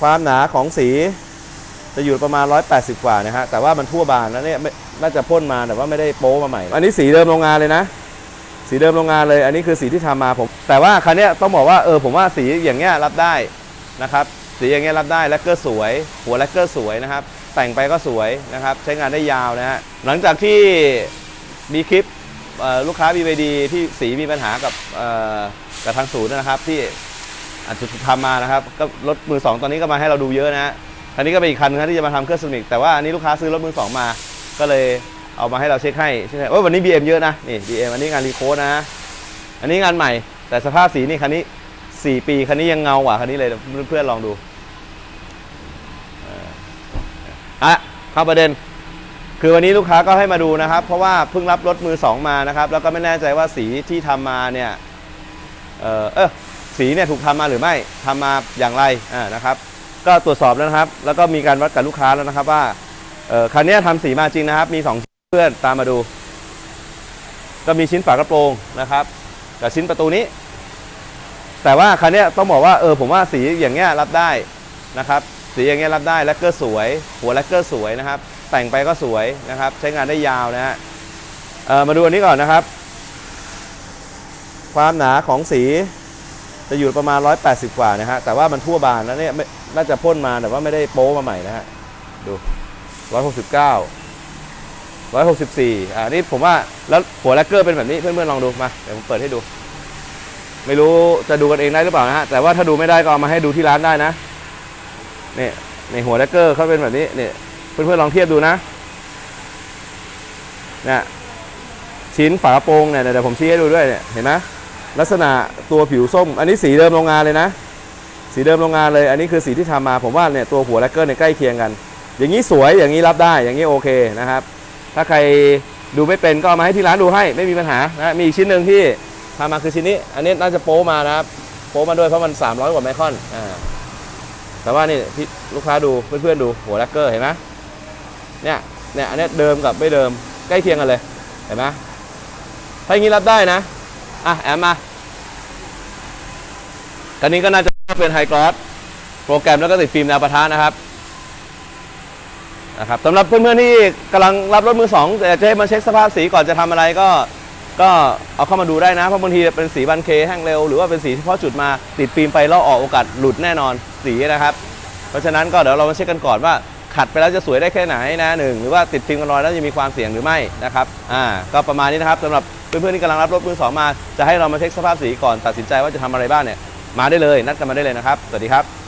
ความหนาของสีจะอยู่ประมาณ 180 กว่านะฮะแต่ว่ามันทั่วบานแล้วเนี่ยไม่น่าจะพ่นมาแต่ว่าไม่ได้โป๊มาใหม่ อันนี้สีเดิมโรงงานเลยนะ สีเดิมโรงงานเลย อันนี้คือสีที่ทำมาผม แต่ว่าคันเนี้ยต้องบอกว่าเออผมว่าสีอย่างเงี้ยรับได้นะครับ สีอย่างเงี้ยรับได้แลกเกอร์สวย หัวแลกเกอร์สวยนะครับ แต่งไปก็สวยนะครับ ใช้งานได้ยาวนะฮะหลังจากที่มีคลิปลูกค้า BYD ที่สีมีปัญหากับกับทางศูนย์นะครับที่ อาจจะทำมานะครับก็รถมือสองตอนนี้ก็มาให้เราดูเยอะนะฮะคันนี้ก็เป็นอีกคันนึงนะที่จะมาทำเครื่องซูนิกแต่ว่าอันนี้ลูกค้าซื้อรถมือสองมา ก็เลยเอามาให้เราเช็คให้ใช่ไหมวันนี้ BM เยอะนะนี่ BM อันนี้งานรีโคดนะอันนี้งานใหม่ แต่สภาพสีนี่คันนี้ 4 ปีคันนี้ยังเงากว่าคันนี้เลยเพื่อนๆลองดูอะเข้าประเด็น คือวันนี้ลูกค้าก็ให้มาดูนะครับ เพราะว่าเพิ่งรับรถมือสองมานะครับ แล้วก็ไม่แน่ใจว่าสีที่ทำมาเนี่ย เออเออ สีเนี่ยถูกทำมาหรือไม่ทำมาอย่างไรอ่านะครับ ก็ตรวจสอบแล้วนะครับ แล้วก็มีการวัดกับลูกค้าแล้วนะครับว่าเออคันนี้ยทำสีมาจริงนะครับ มีสองเพื่อนตามมาดู ก็มีชิ้นฝากระโปรงนะครับกับชิ้นประตูนี้ แต่ว่าคันนี้ต้องบอกว่าเออผมว่าสีอย่างเงี้ยรับได้นะครับสีอย่างเงี้ยรับได้แลกเกอร์สวย หัวแลกเกอร์สวยนะครับ แต่งไปก็สวยนะครับ ใช้งานได้ยาวนะฮะเออมาดูอันนี้ก่อนนะครับ ความหนาของสี จะอยู่ประมาณ 180 กว่านะฮะ แต่ว่ามันทั่วบานแล้วเนี่ยน่าจะพ่นมาแต่ว่าไม่ได้โป๊มาใหม่นะฮะ ดู 169 164 อ่านี่ผมว่าแล้วหัวแลกเกอร์เป็นแบบนี้เพื่อนๆลองดูมาเดี๋ยวผมเปิดให้ดู ไม่รู้จะดูกันเองได้หรือเปล่านะฮะ แต่ว่าถ้าดูไม่ได้ก็เอามาให้ดูที่ร้านได้นะเนี่ยในหัวแลกเกอร์เขาเป็นแบบนี้เนี่ยเพื่อนๆลองเทียบดูนะเนี่ยชิ้นฝากระโปรงเนี่ยเดี๋ยวผมชี้ให้ดูด้วยเนี่ยเห็นไหม ลักษณะตัวผิวส้ม อันนี้สีเดิมโรงงานเลยนะ สีเดิมโรงงานเลย อันนี้คือสีที่ทำมาผมว่าเนี่ยตัวหัวแลกเกอร์เนี่ยใกล้เคียงกัน อย่างนี้สวยอย่างนี้รับได้อย่างนี้โอเคนะครับ ถ้าใครดูไม่เป็นก็เอามาให้ที่ร้านดูให้ไม่มีปัญหานะมีอีกชิ้นหนึ่งที่ทำมาคือชิ้นนี้ อันนี้น่าจะโป๊มานะครับโป๊มาด้วยเพราะมัน 300 กว่าไมครอนอ่าแต่ว่านี่ที่ลูกค้าดูเพื่อนๆดูหัวแลกเกอร์เห็นไหมเนี่ยเนี่ยอันนี้เดิมกับไม่เดิมใกล้เคียงกันเลยเห็นไหมถ้าอย่างนี้รับได้นะ อะแอมมาคันนี้ก็น่าจะเป็นไฮกรอสโปรแกรมแล้วก็ติดฟิล์มแนวประทะนะครับนะครับสำหรับเพื่อนๆที่กำลังรับรถมือสองแต่จะให้มาเช็คสภาพสีก่อนจะทำอะไรก็ ก็เอาเข้ามาดูได้นะ เพราะบางทีเป็นสีบันเคแห้งเร็ว หรือว่าเป็นสีเฉพาะจุดมาติดฟิล์มไปล้วออกโอกาสหลุดแน่นอนสีนะครับ เพราะฉะนั้นก็เดี๋ยวเรามาเช็คกันก่อนว่าขัดไปแล้วจะสวยได้แค่ไหนนะหนึ่งหรือว่าติดฟิล์มกันรอยแล้วจะมีความเสี่ยงหรือไม่นะครับอ่าก็ประมาณนี้นะครับสำหรับ เพื่อนๆที่กำลังรับรถมือสองมา จะให้เรามาเช็คสภาพสีก่อนตัดสินใจว่าจะทำอะไรบ้างเนี่ยมาได้เลยนัดกันมาได้เลยนะครับสวัสดีครับ